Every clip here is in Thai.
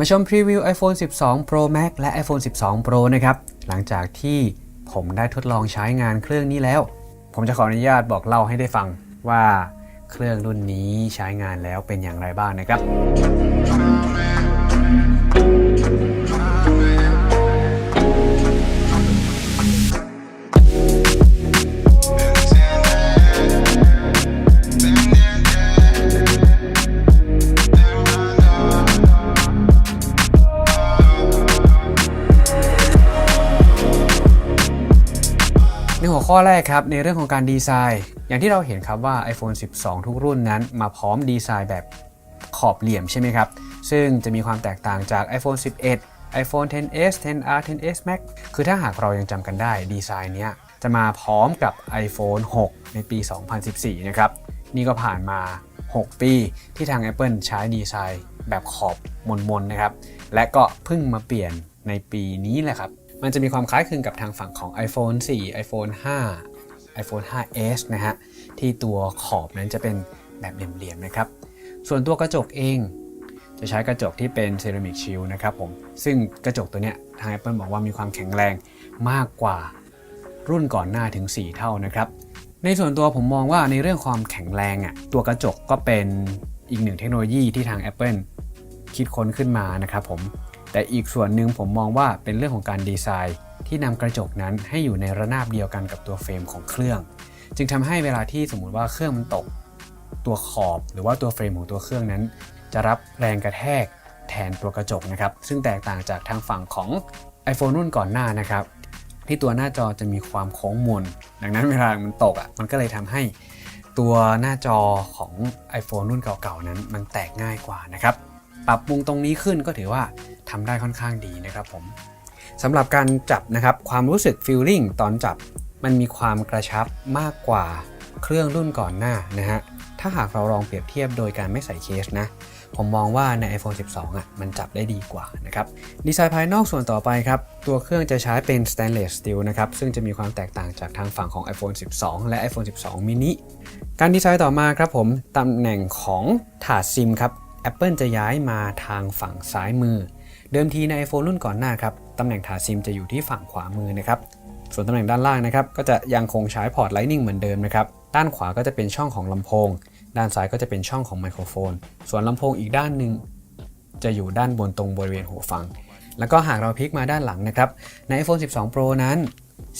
มาชมพรีวิว iPhone 12 Pro Max และ iPhone 12 Pro นะครับ หลังจากที่ผมได้ทดลองใช้งานเครื่องนี้แล้ว ผมจะขออนุญาตบอกเล่าให้ได้ฟังว่าเครื่องรุ่นนี้ใช้งานแล้วเป็นอย่างไรบ้างนะครับ ข้อแรกครับในเรื่องของการดีไซน์ อย่างที่เราเห็นครับว่า iPhone 12 ทุกรุ่นนั้น มาพร้อมดีไซน์แบบขอบเหลี่ยมใช่ไหมครับ ซึ่งจะมีความแตกต่างจาก iPhone 11 iPhone 10s 10r 10s Max คือถ้าหากเรายังจำกันได้ดีไซน์เนี้ยจะมาพร้อมกับ iPhone 6 ในปี 2014 นะครับ นี่ก็ผ่านมา 6 ปีที่ทาง Apple ใช้ดีไซน์แบบขอบมนๆนะครับ และก็เพิ่งมาเปลี่ยนในปีนี้แหละครับ มันจะมีความคล้ายคลึงกับทางฝั่งของ iPhone 4 iPhone 5 iPhone 5s นะฮะ ที่ตัวขอบนั้นจะเป็นแบบเหลี่ยมๆนะครับ ส่วนตัวกระจกเองจะใช้กระจกที่เป็นเซรามิกชิลนะครับผม ซึ่งกระจกตัวเนี้ยทาง Apple บอกว่ามีความแข็งแรงมากกว่ารุ่นก่อนหน้าถึง 4 เท่านะครับ ในส่วนตัวผมมองว่าในเรื่องความแข็งแรงอะตัวกระจกก็เป็นอีกหนึ่งเทคโนโลยีที่ทาง Apple คิดค้นขึ้นมานะครับผม แต่อีกส่วนหนึ่งผมมองว่าเป็นเรื่องของการดีไซน์ ที่นำกระจกนั้นให้อยู่ในระนาบเดียวกันกับตัวเฟรมของเครื่อง จึงทำให้เวลาที่สมมติว่าเครื่องมันตก ตัวขอบหรือว่าตัวเฟรมของตัวเครื่องนั้น จะรับแรงกระแทกแทนตัวกระจกนะครับ ซึ่งแตกต่างจากทางฝั่งของ iPhone รุ่นก่อนหน้านะครับ ที่ตัวหน้าจอจะมีความโค้งมน ดังนั้นเวลามันตกอะมันก็เลยทำให้ตัวหน้าจอของ iPhone รุ่นเก่าๆนั้นมันแตกง่ายกว่านะครับ ปรับปรุงตรงนี้ขึ้นก็ถือว่าทำได้ค่อนข้างดีนะครับผมสำหรับการจับนะครับความรู้สึก feeling ตอนจับมันมีความกระชับมากกว่าเครื่องรุ่นก่อนหน้านะฮะถ้าหากเราลองเปรียบเทียบโดยการไม่ใส่เคสนะผมมองว่าใน iPhone 12 อะ มันจับได้ดีกว่านะครับ ดีไซน์ภายนอกส่วนต่อไปครับ ตัวเครื่องจะใช้เป็น stainless steel นะครับ ซึ่งจะมีความแตกต่างจากทางฝั่งของ iPhone 12 และ iPhone 12 mini การดีไซน์ต่อมาครับผม ตำแหน่งของถาดซิมครับ Apple จะย้ายมาทางฝั่งซ้ายมือ เดิมทีใน iPhone รุ่นก่อนหน้าครับตำแหน่งถาซิมจะอยู่ที่ฝั่งขวามือนะครับส่วนตำแหน่งด้านล่างนะครับก็จะยังคงใช้พอร์ต Lightning เหมือนเดิมนะครับด้านขวาก็จะเป็นช่องของลำโพง ด้านซ้ายก็จะเป็นช่องของไมโครโฟน ส่วนลำโพงอีกด้านหนึ่งจะอยู่ด้านบนตรงบริเวณหูฟัง แล้วก็หากเราพลิกมาด้านหลังนะครับใน iPhone 12 Pro นั้น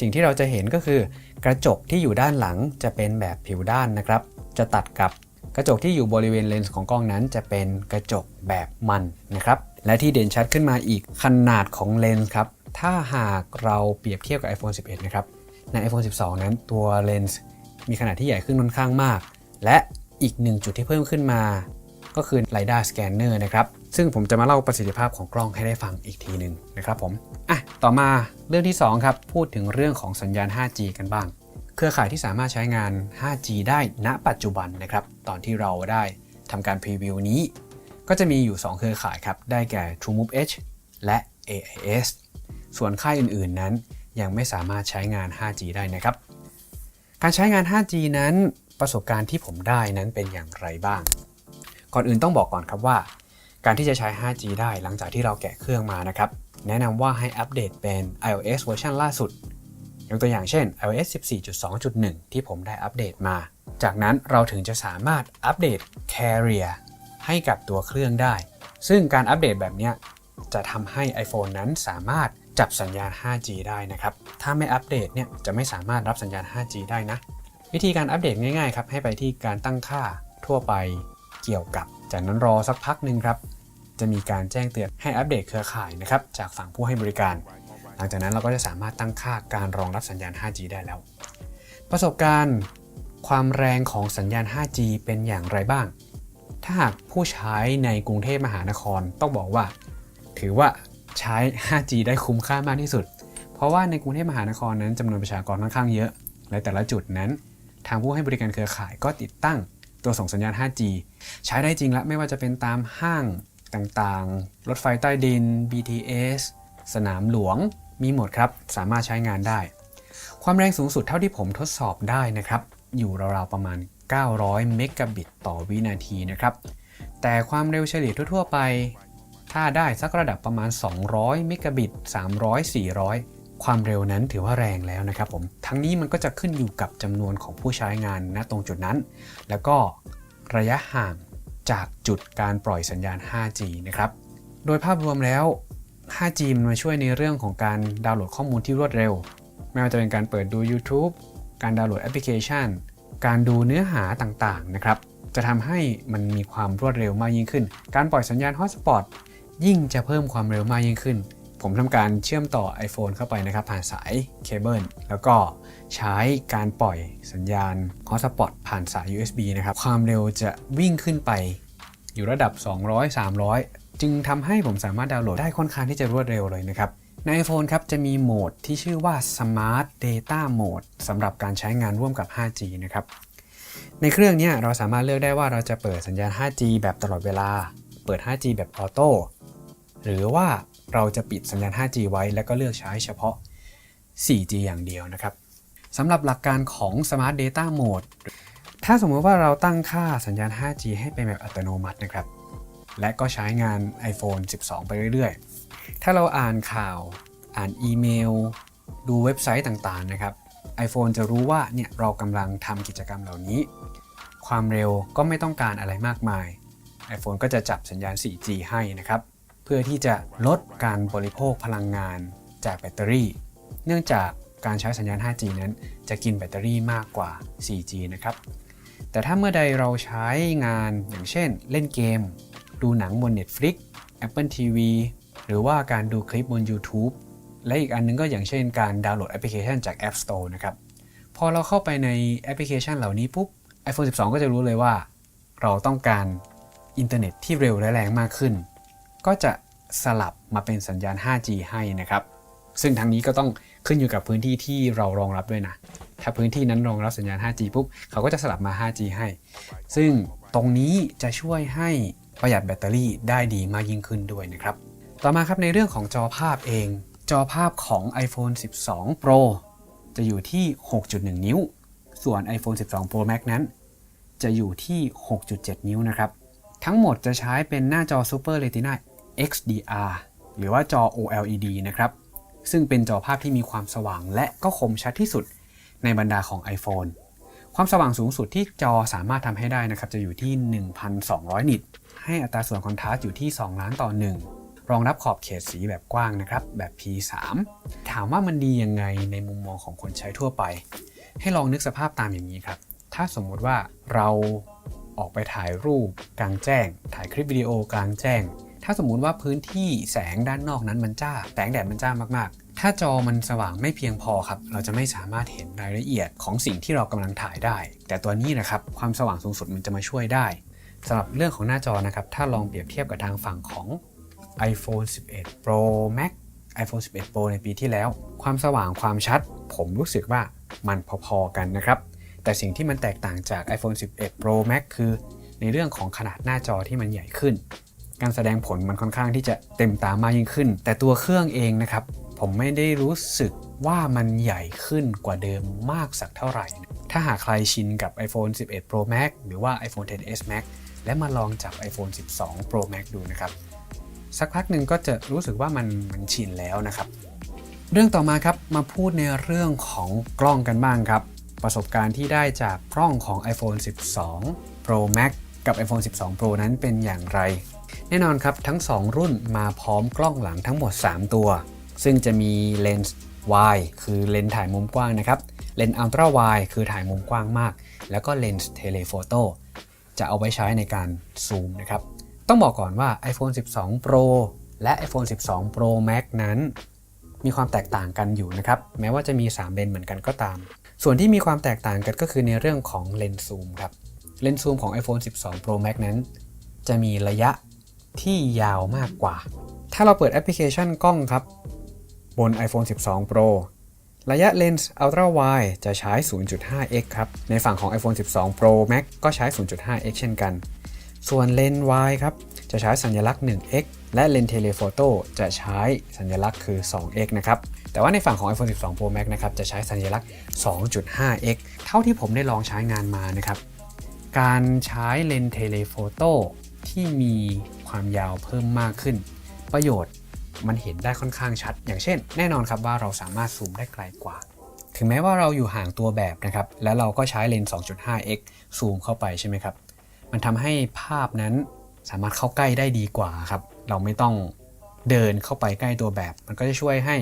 สิ่งที่เราจะเห็นก็คือกระจกที่อยู่ด้านหลังจะเป็นแบบผิวด้านนะครับ จะตัดกับ กระจกที่อยู่บริเวณเลนส์ของกล้องนั้น จะเป็นกระจกแบบมันนะครับและที่เด่นชัดขึ้นมาอีกขนาดของเลนส์ครับถ้าหากเราเปรียบเทียบกับ iPhone 11 นะครับใน iPhone 12 นั้นตัวเลนส์มีขนาดที่ใหญ่ขึ้นค่อนข้างมาก และอีกหนึ่งจุดที่เพิ่มขึ้นมา ก็คือ LiDAR Scanner นะครับซึ่งผมจะมาเล่าประสิทธิภาพของกล้องให้ได้ฟังอีกทีหนึ่งนะครับผมอะต่อมาเรื่องที่ 2 ครับ พูดถึงเรื่องของสัญญาณ 5G กันบ้าง เครือข่ายที่สามารถใช้งาน 5G ได้ณปัจจุบันนะครับ ตอนที่เราได้ทำการพรีวิวนี้ ก็จะมีอยู่ 2 เครือข่ายครับ ได้แก่ TrueMove H และ AIS ส่วนค่ายอื่นๆนั้นยังไม่สามารถใช้งาน 5G ได้นะครับ การใช้งาน 5G นั้นประสบการณ์ที่ผมได้นั้นเป็นอย่างไรบ้าง ก่อนอื่นต้องบอกก่อนครับว่า การที่จะใช้ 5G ได้หลังจากที่เราแกะเครื่องมานะครับ แนะนำว่าให้อัปเดตเป็น iOS เวอร์ชันล่าสุด ยกตัวอย่างเช่น iOS 14.2.1 ที่ผมได้อัปเดตมา จากนั้นเราถึงจะสามารถอัปเดต Carrier ให้กับตัวเครื่องได้ ซึ่งการอัปเดตแบบนี้จะทำให้ iPhone นั้นสามารถจับสัญญาณ 5G ได้นะครับ ถ้าไม่อัปเดตเนี่ยจะไม่สามารถรับสัญญาณ 5G ได้นะ วิธีการอัปเดตง่ายๆครับให้ไปที่การตั้งค่าทั่วไปเกี่ยวกับ จากนั้นรอสักพักหนึ่งครับ จะมีการแจ้งเตือนให้อัปเดตเครือข่ายนะครับจากฝั่งผู้ให้บริการ หลังจากนั้นเราก็จะสามารถตั้งค่าการรองรับสัญญาณ 5G ได้แล้ว ประสบการณ์ความแรงของสัญญาณ 5G เป็นอย่างไรบ้าง ถ้าหากผู้ใช้ในกรุงเทพมหานครต้องบอกว่า ถือว่าใช้ 5G ได้คุ้มค่ามากที่สุด เพราะว่าในกรุงเทพมหานครนั้นจำนวนประชากรค่อนข้างเยอะ และแต่ละจุดนั้น ทางผู้ให้บริการเครือข่ายก็ติดตั้งตัวส่งสัญญาณ 5G ใช้ได้จริงและไม่ว่าจะเป็นตามห้างต่างๆ รถไฟใต้ดิน BTS สนามหลวง มีหมดครับ สามารถใช้งานได้ ความแรงสูงสุดเท่าที่ผมทดสอบได้นะครับ อยู่ราวๆประมาณ 900 เมกะบิตต่อวินาทีนะครับ แต่ความเร็วเฉลี่ยทั่วๆไป ถ้าได้สักระดับประมาณ 200 เมกะบิต 300 400ความเร็วนั้นถือว่าแรงแล้วนะครับผม ทั้งนี้มันก็จะขึ้นอยู่กับจำนวนของผู้ใช้งานณตรงจุดนั้น แล้วก็ระยะห่างจากจุดการปล่อยสัญญาณ 5G นะครับ โดยภาพรวมแล้ว 5G มันมาช่วยในเรื่องของการดาวน์โหลดข้อมูลที่รวดเร็ว ไม่ว่าจะเป็นการเปิดดู YouTube การดาวน์โหลดแอปพลิเคชัน การดูเนื้อหาต่างๆนะครับจะทำให้มันมีความรวดเร็วมากยิ่งขึ้น การปล่อยสัญญาณฮอตสปอตยิ่งจะเพิ่มความเร็วมากยิ่งขึ้น ผมทำการเชื่อมต่อ iPhone เข้าไปนะครับผ่านสายเคเบิลแล้วก็ใช้การปล่อยสัญญาณฮอตสปอตผ่านสาย USB นะครับ ความเร็วจะวิ่งขึ้นไปอยู่ระดับ 200 300 จึงทำให้ผมสามารถดาวน์โหลดได้ค่อนข้างที่จะรวดเร็วเลยนะครับ ใน iPhone ครับจะมีโหมดที่ชื่อว่า Smart Data Mode สำหรับการใช้งานร่วมกับ 5G นะครับ ในเครื่องนี้เราสามารถเลือกได้ว่าเราจะเปิดสัญญาณ 5G แบบตลอดเวลา เปิด 5G แบบออโต้ หรือว่าเราจะปิดสัญญาณ 5G ไว้ แล้วก็เลือกใช้เฉพาะ 4G อย่างเดียวนะครับสำหรับหลักการของ Smart Data Mode ถ้าสมมติว่าเราตั้งค่าสัญญาณ 5G ให้เป็นแบบอัตโนมัตินะครับ และก็ใช้งาน iPhone 12 ไปเรื่อยๆ ถ้าเราอ่านข่าวอ่านอีเมล ดูเว็บไซต์ต่างๆนะครับ iPhone จะรู้ว่าเนี่ยเรากำลังทำกิจกรรมเหล่านี้ ความเร็วก็ไม่ต้องการอะไรมากมาย iPhone ก็จะจับสัญญาณ 4G ให้นะครับ เพื่อที่จะลดการบริโภคพลังงานจากแบตเตอรี่ เนื่องจากการใช้สัญญาณ 5G นั้น จะกินแบตเตอรี่มากกว่า 4G นะครับ แต่ถ้าเมื่อใดเราใช้งานอย่างเช่น เล่นเกม ดูหนังบน Netflix Apple TV หรือว่าการดูคลิปบน YouTube และอีกอันนึงก็อย่างเช่นการดาวน์โหลดแอปพลิเคชันจาก App Store นะครับ พอเราเข้าไปในแอปพลิเคชันเหล่านี้ปุ๊บ iPhone 12 ก็จะรู้เลยว่า เราต้องการอินเทอร์เน็ตที่เร็วและแรงมากขึ้น ก็จะสลับมาเป็นสัญญาณ 5G ให้นะครับ ซึ่งทางนี้ก็ต้องขึ้นอยู่กับพื้นที่ที่เรารองรับด้วยนะ ถ้าพื้นที่นั้นรองรับสัญญาณ 5G ปุ๊บ เขาก็จะสลับมา 5G ให้ ซึ่งตรงนี้จะช่วยให้ ประหยัดแบตเตอรี่ได้ดีมากยิ่งขึ้นด้วยนะครับ ต่อมาครับในเรื่องของจอภาพเอง จอภาพของ iPhone 12 Pro จะอยู่ที่ 6.1 นิ้ว ส่วน iPhone 12 Pro Max นั้น จะอยู่ที่ 6.7 นิ้วนะครับ ทั้งหมดจะใช้เป็นหน้าจอ Super Retina XDR หรือว่าจอ OLED นะครับ ซึ่งเป็นจอภาพที่มีความสว่างและก็คมชัดที่สุดในบรรดาของ iPhone ความสว่างสูงสุดที่จอสามารถทำให้ได้นะครับ จะอยู่ที่ 1,200 นิต ให้อัตราส่วนคอนทราสต์อยู่ที่ 2 ล้านต่อ 1 รองรับขอบเขตสีแบบกว้างนะครับ แบบ P3 ถามว่ามันดียังไงในมุมมองของคนใช้ทั่วไป ให้ลองนึกสภาพตามอย่างนี้ครับ ถ้าสมมุติว่าเราออกไปถ่ายรูปกลางแจ้ง ถ่ายคลิปวิดีโอกลางแจ้ง ถ้าสมมุติว่าพื้นที่แสงด้านนอกนั้นมันจ้า แสงแดดมันจ้ามากๆ ถ้าจอมันสว่างไม่เพียงพอครับ เราจะไม่สามารถเห็นรายละเอียดของสิ่งที่เรากำลังถ่ายได้ แต่ตัวนี้นะครับ ความสว่างสูงสุดมันจะมาช่วยได้ สำหรับเรื่องของหน้าจอนะครับ ถ้าลองเปรียบเทียบกับทางฝั่งของ iPhone 11 Pro Max iPhone 11 Pro ในปีที่แล้ว ความสว่างความชัด ผมรู้สึกว่ามันพอๆกันนะครับ แต่สิ่งที่มันแตกต่างจาก iPhone 11 Pro Max คือ ในเรื่องของขนาดหน้าจอที่มันใหญ่ขึ้น การแสดงผลมันค่อนข้างที่จะเต็มตามากยิ่งขึ้น แต่ตัวเครื่องเองนะครับ ผมไม่ได้รู้สึกว่ามันใหญ่ขึ้นกว่าเดิมมากสักเท่าไหร่ ถ้าหากใครชินกับ iPhone 11 Pro Max หรือว่า iPhone 10s Max และมาลองจับ iPhone 12 Pro Max ดูนะครับ สักพักหนึ่งก็จะรู้สึกว่ามันมันชินแล้วนะครับ เรื่องต่อมาครับมาพูดในเรื่องของกล้องกันบ้างครับ ประสบการณ์ที่ได้จากกล้องของ iPhone 12 Pro Max กับ iPhone 12 Pro นั้นเป็นอย่างไร แน่นอนครับทั้ง 2 รุ่นมาพร้อมกล้องหลังทั้งหมด 3 ตัว ซึ่งจะมีเลนส์ wide คือเลนส์ถ่ายมุมกว้างนะครับเลนส์ ultra wide คือถ่ายมุมกว้างมาก แล้วก็เลนส์ telephoto จะเอาไว้ใช้ในการซูมนะครับ ต้องบอกก่อนว่า iPhone 12 Pro และ iPhone 12 Pro Max นั้น มีความแตกต่างกันอยู่นะครับ แม้ว่าจะมี 3 เลนเหมือนกันก็ตาม ส่วนที่มีความแตกต่างกันก็คือในเรื่องของเลนส์ซูมครับ เลนส์ซูมของ iPhone 12 Pro Max นั้น จะมีระยะที่ยาวมากกว่า ถ้าเราเปิดแอปพลิเคชันกล้องครับ บน iPhone 12 Pro ระยะเลนส์ Ultra Wide จะใช้ 0.5x ครับ ในฝั่งของ iPhone 12 Pro Max ก็ใช้ 0.5x เช่นกัน ส่วนเลนส์ wide ครับ จะใช้สัญลักษณ์ 1x และเลนส์ telephoto จะใช้สัญลักษณ์คือ 2x นะครับ แต่ว่าในฝั่งของ iPhone 12 Pro Max นะครับ จะใช้สัญลักษณ์ 2.5x เท่าที่ผมได้ลองใช้งานมานะครับ การใช้เลนส์ telephoto ที่มีความยาวเพิ่มมากขึ้น ประโยชน์ มันเห็นได้ค่อนข้างชัด อย่างเช่น แน่นอนครับว่าเราสามารถซูมได้ไกลกว่า ถึงแม้ว่าเราอยู่ห่างตัวแบบนะครับ แล้วเราก็ใช้เลนส์ 2.5x ซูมเข้าไปใช่ไหมครับ มันทำให้ภาพนั้นสามารถเข้าใกล้ได้ดีกว่าครับ เราไม่ต้องเดินเข้าไปใกล้ตัวแบบ มันก็จะช่วยให้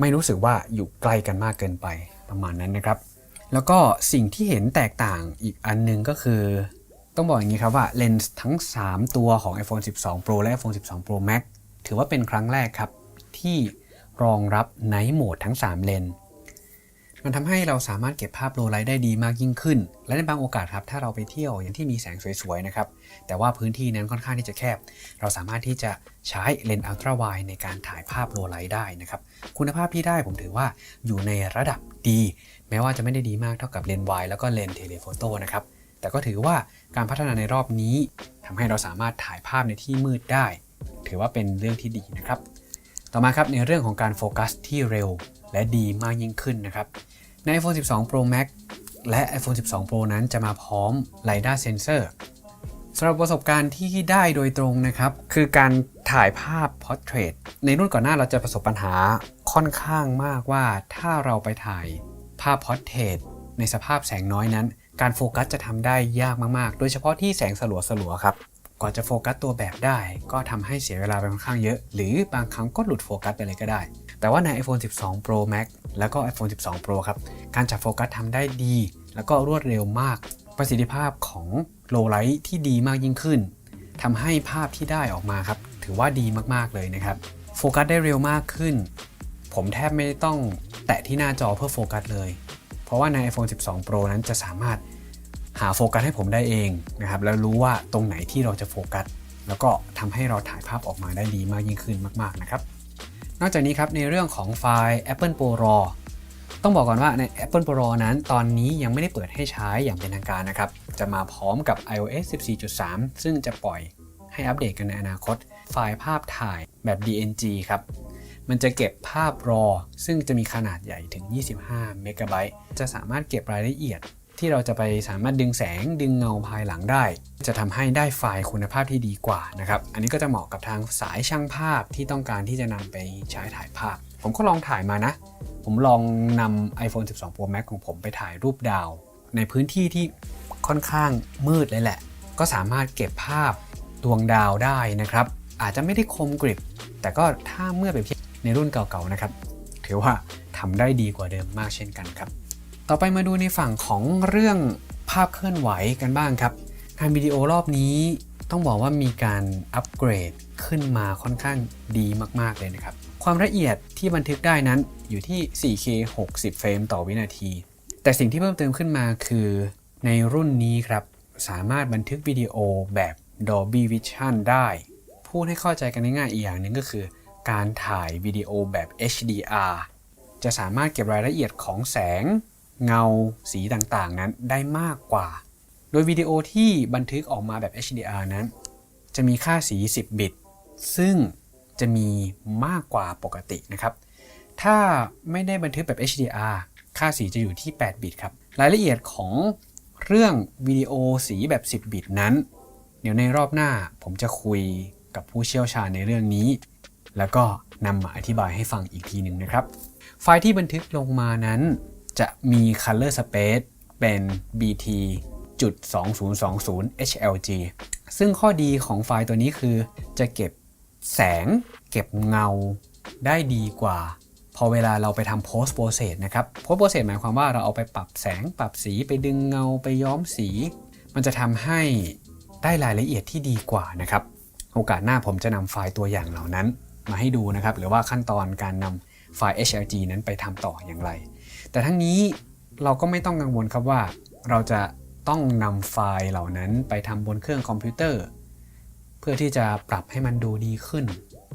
ไม่รู้สึกว่าอยู่ใกล้กันมากเกินไปประมาณนั้นนะครับ แล้วก็สิ่งที่เห็นแตกต่างอีกอันหนึงก็คือ ต้องบอกอย่างนี้ครับว่าเลนส์ทั้ง 3 ตัวของ iPhone 12 Pro และ iPhone 12 Pro Max ถือว่าเป็นครั้งแรกครับ ที่รองรับ Night Mode ทั้ง 3 เลน มันทำให้เราสามารถเก็บภาพโลไลท์ได้ดีมากยิ่งขึ้น และในบางโอกาสครับ ถ้าเราไปเที่ยวอย่างที่มีแสงสวยๆนะครับ แต่ว่าพื้นที่นั้นค่อนข้างที่จะแคบ เราสามารถที่จะใช้เลนส์อัลตราไวในการถ่ายภาพโลไลท์ได้นะครับ คุณภาพที่ได้ผมถือว่าอยู่ในระดับดี แม้ว่าจะไม่ได้ดีมากเท่ากับเลนส์ไวแล้วก็เลนส์เทเลโฟโต้นะครับแต่ก็ถือว่าการพัฒนาในรอบนี้ทำให้เราสามารถถ่ายภาพในที่มืดได้ ถือว่าเป็นเรื่องที่ดีนะครับ ต่อมาครับในเรื่องของการโฟกัสที่เร็วและดีมากยิ่งขึ้นนะครับ ใน iPhone 12 Pro Max และ iPhone 12 Pro นั้นจะมาพร้อม LiDAR Sensor สำหรับประสบการณ์ที่ได้โดยตรงนะครับ คือการถ่ายภาพ Portrait ในรุ่นก่อนหน้าเราจะประสบปัญหาค่อนข้างมากว่าถ้าเราไปถ่ายภาพ Portrait ในสภาพแสงน้อยนั้น การโฟกัสจะทำได้ยากมาก ๆ โดยเฉพาะที่แสงสลัวๆครับ ก่อนจะโฟกัสตัวแบบได้ ก็ทำให้เสียเวลาไปค่อนข้างเยอะ หรือบางครั้งก็หลุดโฟกัสไปเลยก็ได้ แต่ว่าใน iPhone 12 Pro Max แล้วก็ iPhone 12 Pro ครับ การจับโฟกัสทำได้ดี แล้วก็รวดเร็วมาก ประสิทธิภาพของโลไลท์ที่ดีมากยิ่งขึ้นทำให้ภาพที่ได้ออกมาครับ ถือว่าดีมากๆเลยนะครับ โฟกัสได้เร็วมากขึ้น ผมแทบไม่ต้องแตะที่หน้าจอเพื่อโฟกัสเลย เพราะว่าใน iPhone 12 Pro นั้นจะสามารถ หาโฟกัสให้ผมได้เองนะครับแล้วรู้ว่าตรงไหนที่เราจะโฟกัส แล้วก็ทำให้เราถ่ายภาพออกมาได้ดีมากยิ่งขึ้นมาก ๆนะครับ นอกจากนี้ครับในเรื่องของไฟล์ Apple Pro RAW ต้องบอกก่อนว่าใน Apple Pro RAW นั้น ตอนนี้ยังไม่ได้เปิดให้ใช้อย่างเป็นทางการนะครับ จะมาพร้อมกับ iOS 14.3 ซึ่งจะปล่อยให้อัปเดตกันในอนาคต ไฟล์ภาพถ่ายแบบ DNG ครับมันจะเก็บภาพ RAW ซึ่งจะมีขนาดใหญ่ถึง 25 เมกะไบต์ จะสามารถเก็บรายละเอียด ที่เราจะไปสามารถดึงแสงดึงเงาภายหลังได้ จะทำให้ได้ไฟล์คุณภาพที่ดีกว่านะครับอันนี้ก็จะเหมาะกับทางสายช่างภาพที่ต้องการที่จะนำไปใช้ถ่ายภาพ ผมก็ลองถ่ายมานะ ผมลองนำ iPhone 12 Pro Max ของผมไปถ่ายรูปดาว ในพื้นที่ที่ค่อนข้างมืดเลยแหละ ก็สามารถเก็บภาพดวงดาวได้นะครับ อาจจะไม่ได้คมกริบ แต่ก็ถ้าเมื่อเปรียบเทียบในรุ่นเก่าๆนะครับ ถือว่าทำได้ดีกว่าเดิมมากเช่นกันครับ ต่อไปมาดูในฝั่งของเรื่องภาพเคลื่อนไหวกันบ้างครับงานวิดีโอรอบนี้ต้องบอกว่ามีการอัปเกรดขึ้นมาค่อนข้างดีมาก ๆ เลยนะครับ ความละเอียดที่บันทึกได้นั้นอยู่ที่ 4K 60 เฟรมต่อวินาที แต่สิ่งที่เพิ่มเติมขึ้นมาคือในรุ่นนี้ครับ สามารถบันทึกวิดีโอแบบ Dolby Vision ได้ พูดให้เข้าใจกันง่ายๆอีกอย่างหนึ่งก็คือ การถ่ายวิดีโอแบบ HDR จะสามารถเก็บรายละเอียดของแสง เงาสีต่างๆ นั้นได้มากกว่า โดยวิดีโอที่บันทึกออกมาแบบ HDR นั้น จะมีค่าสี 10 บิต ซึ่งจะมีมากกว่าปกตินะครับ ถ้าไม่ได้บันทึกแบบ HDR ค่าสีจะอยู่ที่ 8 บิตครับ รายละเอียดของเรื่องวิดีโอสีแบบ 10 บิตนั้น เดี๋ยวในรอบหน้าผมจะคุยกับผู้เชี่ยวชาญในเรื่องนี้ แล้วก็นำมาอธิบายให้ฟังอีกทีหนึ่งนะครับ ไฟล์ที่บันทึกลงมานั้น จะมี color space เป็น bt จุด2020 HLG ซึ่งข้อดีของไฟล์ตัวนี้คือ จะเก็บแสง เก็บเงาได้ดีกว่า พอเวลาเราไปทำ post process นะครับ post process หมายความว่าเราเอาไปปรับแสงปรับสีไปดึงเงาไปย้อมสี มันจะทำให้ได้รายละเอียดที่ดีกว่านะครับ โอกาสหน้าผมจะนำไฟล์ตัวอย่างเหล่านั้นมาให้ดูนะครับ หรือว่าขั้นตอนการนำไฟล์ HLG นั้นไปทำต่ออย่างไร แต่ทั้งนี้เราก็ไม่ต้องกังวลครับว่าเราจะต้องนำไฟล์เหล่านั้นไปทำบนเครื่องคอมพิวเตอร์ เพื่อที่จะปรับให้มันดูดีขึ้น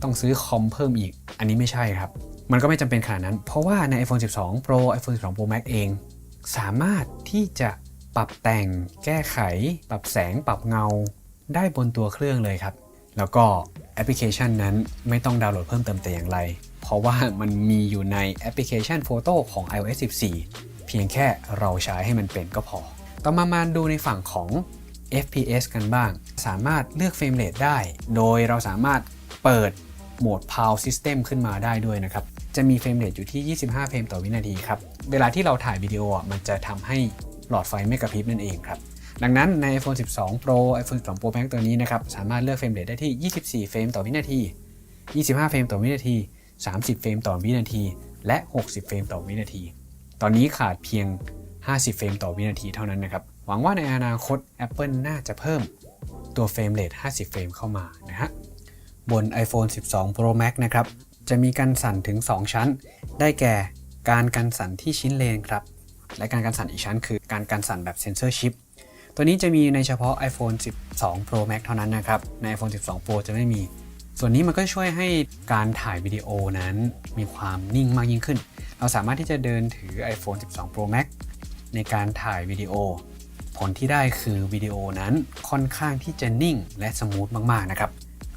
ต้องซื้อคอมเพิ่มอีก อันนี้ไม่ใช่ครับ มันก็ไม่จำเป็นขนาดนั้น เพราะว่าใน iPhone 12 Pro iPhone 12 Pro Max เอง สามารถที่จะปรับแต่ง แก้ไข ปรับแสง ปรับเงา ได้บนตัวเครื่องเลยครับ แล้วก็แอปพลิเคชันนั้นไม่ต้องดาวน์โหลดเพิ่มเติมแต่อย่างไร เพราะว่ามันมีอยู่ในแอปพลิเคชันโฟโต้ของ iOS 14 เพียงแค่เราใช้ให้มันเป็นก็พอ ต่อมามาดูในฝั่งของ FPS กันบ้าง สามารถเลือกเฟรมเรทได้ โดยเราสามารถเปิดโหมด PAL System ขึ้นมาได้ด้วยนะครับ จะมีเฟรมเรทอยู่ที่ 25 เฟรมต่อวินาทีครับ เวลาที่เราถ่ายวิดีโออะมันจะทำให้หลอดไฟไม่กระพริบนั่นเองครับ ดังนั้นใน iPhone 12 Pro iPhone 12 Pro Max ตัวนี้นะครับ สามารถเลือกเฟรมเรทได้ที่ 24 เฟรมต่อวินาที 25 เฟรมต่อวินาที 30 เฟรมต่อวินาที และ 60 เฟรมต่อวินาที ตอนนี้ขาดเพียง 50 เฟรมต่อวินาทีเท่านั้นนะครับ หวังว่าในอนาคต Apple น่าจะเพิ่มตัวเฟรมเรท50 เฟรมเข้ามานะฮะ บน iPhone 12 Pro Max นะครับ จะมีการสั่นถึง 2 ชั้น ได้แก่การกันสั่นที่ชิ้นเลนครับ และการกันสั่นอีกชั้น คือการกันสั่นแบบเซนเซอร์ชิปตัวนี้จะมีในเฉพาะ iPhone 12 Pro Max เท่านั้นนะครับ ใน iPhone 12 Pro จะไม่มี ส่วนนี้มันก็ช่วยให้การถ่ายวิดีโอนั้นมีความนิ่งมากยิ่งขึ้น เราสามารถที่จะเดินถือ iPhone 12 Pro Max ในการถ่ายวิดีโอ ผลที่ได้คือวิดีโอนั้นค่อนข้างที่จะนิ่งและสมูทมากๆนะครับ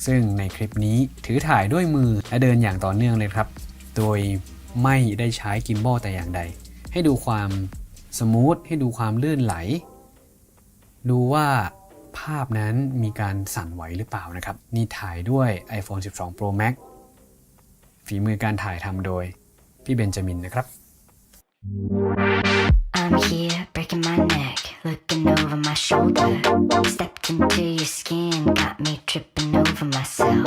ซึ่งในคลิปนี้ถือถ่ายด้วยมือและเดินอย่างต่อเนื่องเลยครับ โดยไม่ได้ใช้กิมบอลแต่อย่างใด ให้ดูความสมูทให้ดูความลื่นไหล ดูว่า ภาพนั้นมีการสั่นไหวหรือเปล่านะครับ นี่ถ่ายด้วย iPhone 12 Pro Max ฝีมือการถ่ายทำโดย พี่เบนจามินนะครับ I'm here breaking my neck, looking over my shoulder. Stepped into your skin, got me tripping over myself.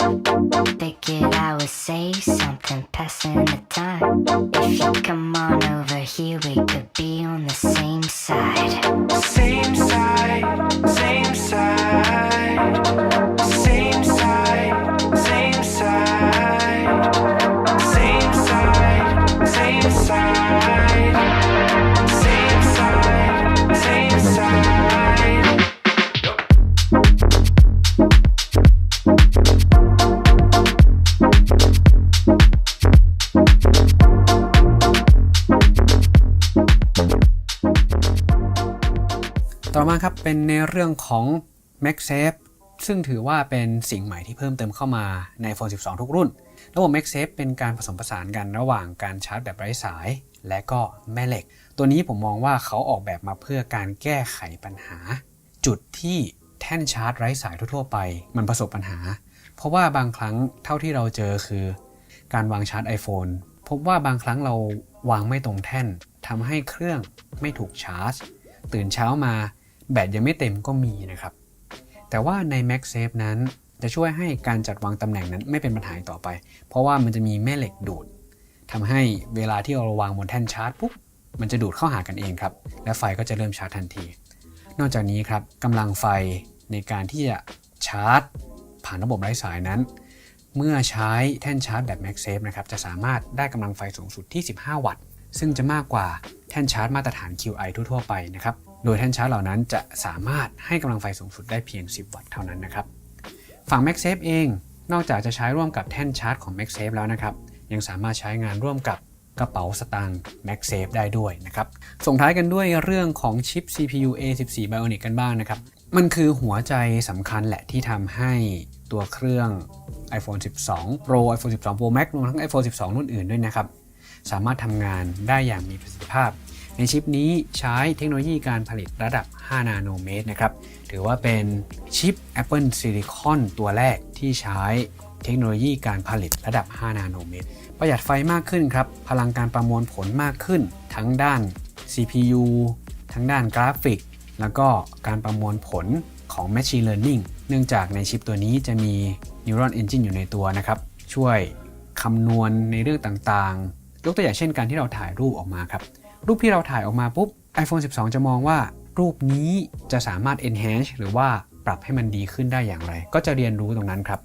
Figured I would say something, passing the time. If you come on over here, we could be on the. Same side, same side, same side, มาครับเป็นในเรื่องของ MagSafe ซึ่งถือว่าเป็นสิ่งใหม่ที่เพิ่มเติมเข้ามาใน iPhone 12 ทุกรุ่น ระบบ MagSafe เป็นการผสมผสานกันระหว่างการชาร์จแบบไร้สาย และก็แม่เหล็ก ตัวนี้ผมมองว่าเขาออกแบบมาเพื่อการแก้ไขปัญหา จุดที่แท่นชาร์จไร้สายทั่วๆไป มันประสบปัญหา เพราะว่าบางครั้งเท่าที่เราเจอคือ การวางชาร์จ iPhone พบว่าบางครั้งเราวางไม่ตรงแท่นทำให้เครื่องไม่ถูกชาร์จ ตื่นเช้ามา แบตยังไม่เต็มก็มีนะครับ แต่ว่าใน MagSafe นั้นจะช่วยให้การจัดวางตำแหน่งนั้นไม่เป็นปัญหาต่อไป เพราะว่ามันจะมีแม่เหล็กดูดทำให้เวลาที่เราวางบนแท่นชาร์จปุ๊บมันจะดูดเข้าหากันเองครับ และไฟก็จะเริ่มชาร์จทันที นอกจากนี้ครับกำลังไฟในการที่จะชาร์จ ผ่านระบบไร้สายนั้น เมื่อใช้แท่นชาร์จแบบ MagSafe นะครับจะสามารถได้กำลังไฟสูงสุดที่ 15 วัตต์ ซึ่งจะมากกว่าแท่นชาร์จมาตรฐาน QI ทั่วๆไปนะครับ โดยแท่นชาร์จเหล่านั้นจะสามารถให้กำลังไฟสูงสุดได้เพียง 10 วัตต์เท่านั้นนะครับ ฝั่ง MagSafe เอง นอกจากจะใช้ร่วมกับแท่นชาร์จของ MagSafe แล้วนะครับ ยังสามารถใช้งานร่วมกับกระเป๋าสตางค์ MagSafe ได้ด้วยนะครับ ส่งท้ายกันด้วยเรื่องของชิป CPU A14 Bionic กันบ้างนะครับ มันคือหัวใจสำคัญแหละที่ทำให้ตัวเครื่อง iPhone 12 Pro iPhone 12 Pro Max รวมทั้ง iPhone 12 รุ่นอื่นด้วยนะครับ สามารถทำงานได้อย่างมีประสิทธิภาพ ในชิปนี้ใช้เทคโนโลยีการผลิตระดับ 5 นาโนเมตรนะครับ ถือว่าเป็นชิป Apple Silicon ตัวแรกที่ใช้เทคโนโลยีการผลิตระดับ 5 นาโนเมตร ประหยัดไฟมากขึ้นครับ พลังการประมวลผลมากขึ้น ทั้งด้าน CPU ทั้งด้านกราฟิก แล้วก็การประมวลผลของ Machine Learning เนื่องจากในชิปตัวนี้จะมี Neural Engine อยู่ในตัวนะครับ ช่วยคำนวณในเรื่องต่างๆ ยกตัวอย่างเช่นการที่เราถ่ายรูปออกมาครับ รูปที่เราถ่ายออกมาปุ๊บ iPhone 12 จะมองว่า รูปนี้จะสามารถ enhance หรือว่าปรับให้มันดีขึ้นได้อย่างไร ก็จะเรียนรู้ตรงนั้นครับ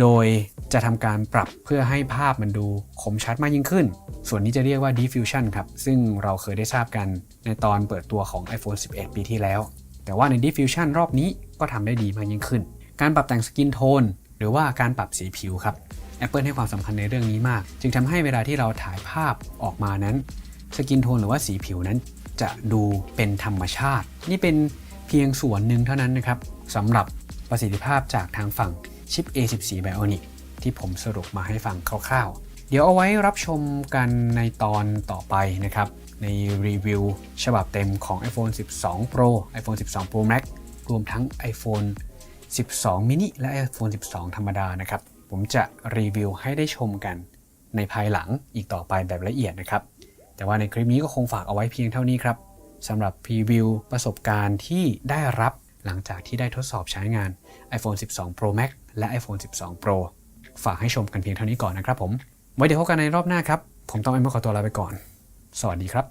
โดยจะทำการปรับเพื่อให้ภาพมันดูคมชัดมากยิ่งขึ้น ส่วนนี้จะเรียกว่า diffusion ครับ ซึ่งเราเคยได้ทราบกันในตอนเปิดตัวของ iPhone 11 ปีที่แล้ว แต่ว่าใน diffusion รอบนี้ก็ทำได้ดีมากยิ่งขึ้น การปรับแต่งสกินโทนหรือว่าการปรับสีผิวครับ Apple ให้ความสำคัญในเรื่องนี้มาก จึงทำให้เวลาที่เราถ่ายภาพออกมานั้น สกินโทนหรือว่าสีผิวนั้น จะดูเป็นธรรมชาติ นี่เป็นเพียงส่วนหนึ่งเท่านั้นนะครับสำหรับประสิทธิภาพจากทางฝั่งชิป A14 Bionic ที่ผมสรุปมาให้ฟังคร่าวๆ เดี๋ยวเอาไว้รับชมกันในตอนต่อไปนะครับ ในรีวิวฉบับเต็มของ iPhone 12 Pro iPhone 12 Pro Max รวมทั้ง iPhone 12 mini และ iPhone 12 ธรรมดานะครับ ผมจะรีวิวให้ได้ชมกันในภายหลังอีกต่อไปแบบละเอียดนะครับ แต่ว่าในคลิปนี้ก็คงฝากเอาไว้เพียงเท่านี้ครับสำหรับพรีวิวประสบการณ์ที่ได้รับหลังจากที่ได้ทดสอบใช้งาน iPhone 12 Pro Max และ iPhone 12 Pro ฝากให้ชมกันเพียงเท่านี้ก่อนนะครับผม ไว้เดี๋ยวพบกันในรอบหน้าครับ ผมต้องไอ้มาขอตัวลาไปก่อน สวัสดีครับ